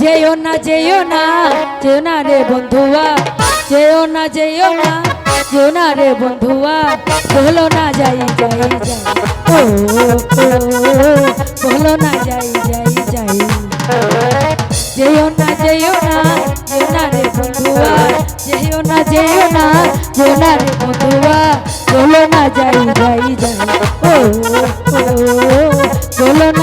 যেও না যেও না যেও না রে বন্ধুয়া। যেও না যেও না যেও না রে বন্ধুয়া। বলো না যাই যাই যাই। ও বলো না যাই যাই যাই। যেও না যেও না যেও না রে বন্ধুয়া। যেও না যেও না যেও না রে বন্ধুয়া। বলো না যাই যাই যাই। ও, বলো না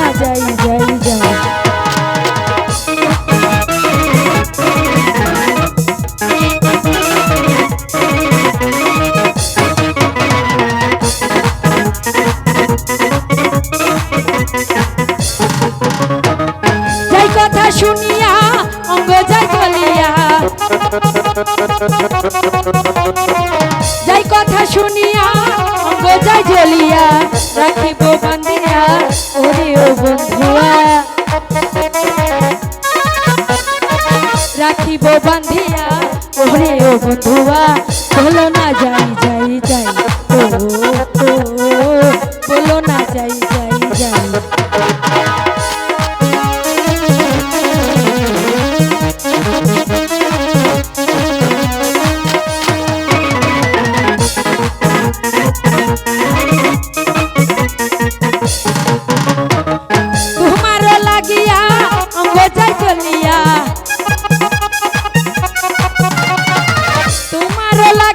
কথা শুনিয়া অঙ্গ যাই চলিয়া। যাই কথা শুনিয়া অঙ্গ যাই জ্বলিয়া রাখিব বান্ধিয়া ওরে ও বন্ধুয়া। রাখিব বান্ধিয়া ওরে ও বন্ধুয়া। বলো না যাই যাই যাই ও,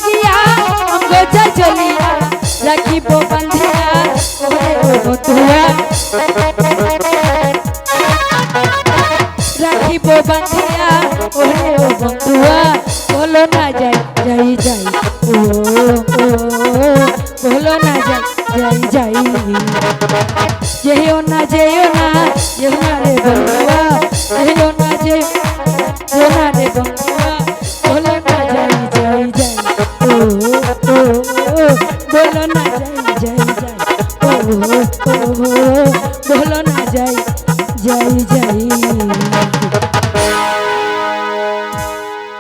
তোমার লাগিয়া অঙ্গ যাই চলিয়া রাখিব বান্ধিয়া ওরে ও বন্ধুয়া রাখিব বান্ধিয়া ওরে ও বন্ধুয়া বলো না যাই যাই যাই ও ও বলো না যাই যাই যাই যেও না যেও না যেও না রে বন্ধুয়া বলো না যাই যাই যাই বলো না যাই যাই যাই